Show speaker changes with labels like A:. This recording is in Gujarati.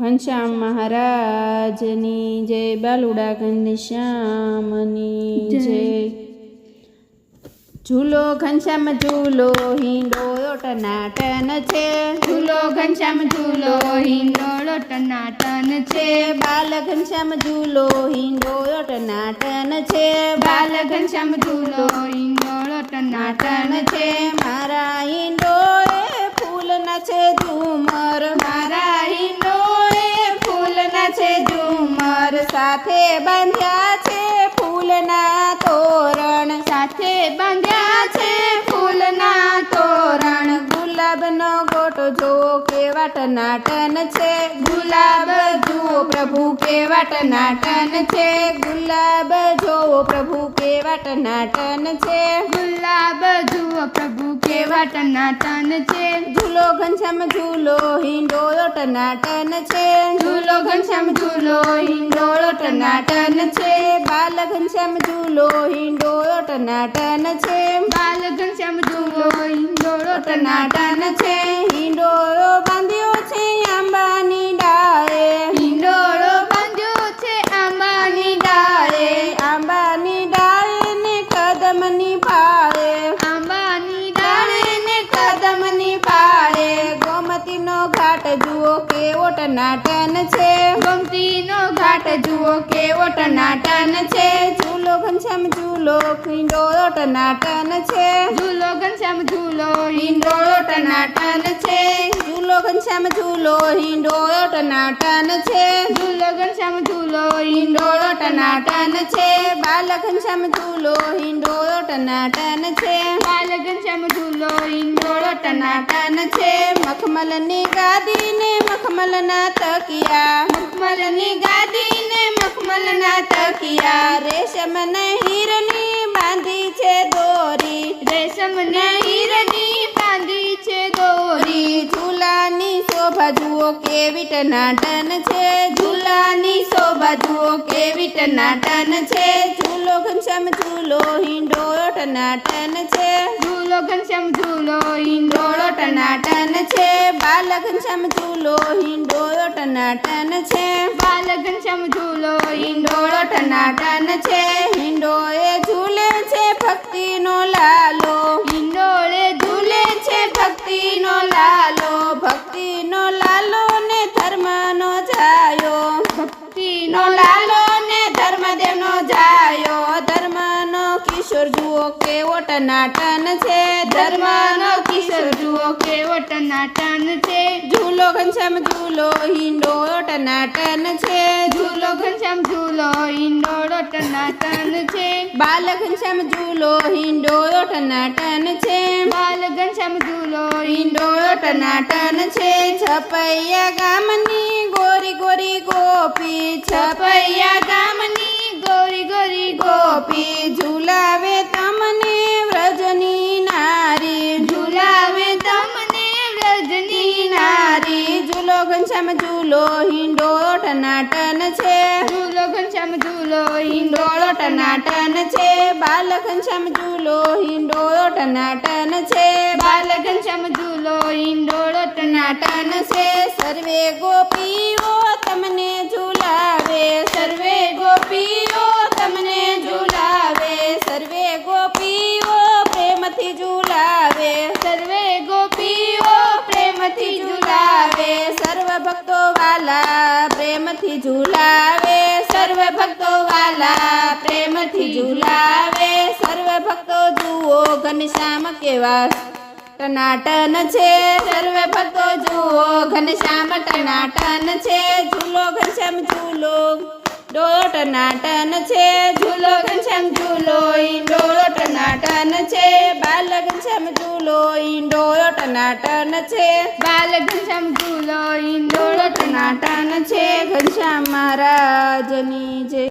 A: ઘનશ્યામ મહારાજની જય બાલુડા ઘનશ્યામની જય. ઝૂલો ઘનશ્યામ ઝૂલો હિંડોળો ટનાટન છે.
B: ઝૂલો ઘનશ્યામ ઝૂલો હિંડોળો ટનાટન છે.
A: બાલ ઘનશ્યામ ઝૂલો હિંડોળો ટનાટન છે.
B: બાલ ઘનશ્યામ ઝૂલો હિંડોળો ટનાટન છે.
A: મારા ગોટો જો કેવા ટનાટન છે?
B: ગુલાબ જુઓ પ્રભુ કેવા ટનાટન છે?
A: ગુલાબ જોવો પ્રભુ કેવા ટનાટન છે?
B: ગુલાબ જુઓ પ્રભુ કેવા ટનાટન છે?
A: ઝૂલો ઘનશ્યામ ઝૂલો હિંડોળો ટનાટન છે?
B: ઝૂલો ઘનશ્યામ ઝૂલો હિંડોળો ટનાટન છે?
A: બાલ ઘનશ્યામ ઝૂલો હિંડોળો ટનાટન છે?
B: બાલ ઘનશ્યામ ઝૂલો હિંડોળો
A: ટનાટન છે. હિંડોળો બાંધ્યો છે આંબાની ડાળે.
B: હિંડોળો બાંધ્યો છે આંબાની ડાળે.
A: આંબાની ડાળે ને કદમની પાળે.
B: આંબાની ડાળે ને કદમની પાળે.
A: ગોમતીનો ઘાટ જુઓ કેવો ટનાટન છે.
B: ગોમતીનો ઘાટ જુઓ કેવો ટનાટન છે.
A: ઘનશ્યામ ઝૂલો હિંડોળો ટનાટન છે.
B: ઝૂલો ઘનશ્યામ ઝૂલો હિંડોળો ટનાટન છે.
A: ઝૂલો ઘનશ્યામ ઝૂલો ઇંડોળો ટનાટન છે.
B: ઝૂલો ઘનશ્યામ ઝૂલો હિંડોળો ટનાટન છે.
A: બાલ ઘનશ્યામ ઝૂલો હિંડોળો ટનાટન છે.
B: બાલ ઘનશ્યામ ઝૂલો હિંડોળો ટનાટન છે.
A: મખમલની ગાદી ને મખમલના તકિયા.
B: મખમલની ગાદી મખમલના તકિયા
A: રેશમના હીરની બાંધી છે દોરી.
B: રેશમ ને હીરની બાંધી છે દોરી.
A: ઝૂલાની શોભા જુઓ કેવી ટનાટન છે.
B: ઝૂલાની શોભા જુઓ કેવી ટનાટન છે.
A: ઝૂલો ઘનશ્યામ ઝૂલો હિંડોળો ટનાટન છે.
B: ઝૂલો ઘનશ્યામ ઝૂલો હિંડોળો ટનાટન છે.
A: બાલ ઘનશ્યામ ઝૂલો હિંડોળો ટનાટન છે.
B: બાલ ઘનશ્યામ ઝૂલો હિંડોળો ટનાટન છે.
A: હિંડોળે ઝૂલે છે ભક્તિનો લાલો.
B: હિંડોળે ઝૂલે છે ભક્તિનો લાલો.
A: ભક્તિનો લાલો ને ધર્મનો જાયો.
B: ભક્તિનો લાલો
A: કિશોર, જુઓ કેવો ટનાટન છે.
B: ધર્માનો કિશોર, જુઓ કેવો ટનાટન છે.
A: ઝૂલો ઘનશ્યામ, ઝૂલો હિંડોળો ટનાટન છે.
B: ઝૂલો ઘનશ્યામ, ઝૂલો હિંડોળો ટનાટન છે.
A: બાલ ઘનશ્યામ, ઝૂલો હિંડોળો ટનાટન છે.
B: બાલ ઘનશ્યામ, ઝૂલો
A: હિંડોળો ટનાટન છે. છપૈયા ગામની ગોરી ગોરી ગોપી.
B: છપૈયા ગામની ગોરી ગોરી
A: ગોપી. ઘનશ્યામ ઝૂલો હિંડોળો ટનાટન છે.
B: ઝૂલો ઘનશ્યામ ઝૂલો
A: હિંડોળો ટનાટન છે. બાલ ઘનશ્યામ ઝૂલો હિંડોળો ટનાટન છે.
B: બાલ ઘનશ્યામ ઝૂલો હિંડોળો
A: ટનાટન છે. સર્વે ગોપીઓ તમને ઝુલાવે.
B: સર્વે ગોપીઓ
A: વાલા પ્રેમથી ઝુલાવે,
B: સર્વ ભક્તો વાલા પ્રેમથી ઝુલાવે,
A: સર્વ ભક્તો જુઓ ઘનશ્યામ કેવા ટનાટન છે.
B: સર્વ ભક્તો જુઓ ઘનશ્યામ
A: ટનાટન છે. ઝૂલો ઘનશ્યામ ઝૂલો, ડોળો ટનાટન છે.
B: ઝૂલો ઘનશ્યામ ઝૂલો, ઈંડોળો ટનાટન છે.
A: બાલ ઘનશ્યામ ઝૂલો, ઈંડોળો ટનાટન છે.
B: બાલ ઘનશ્યામ ઝૂલો ઈંડોળો
A: ટનાટન છે. ઘનશ્યામ મહારાજની જય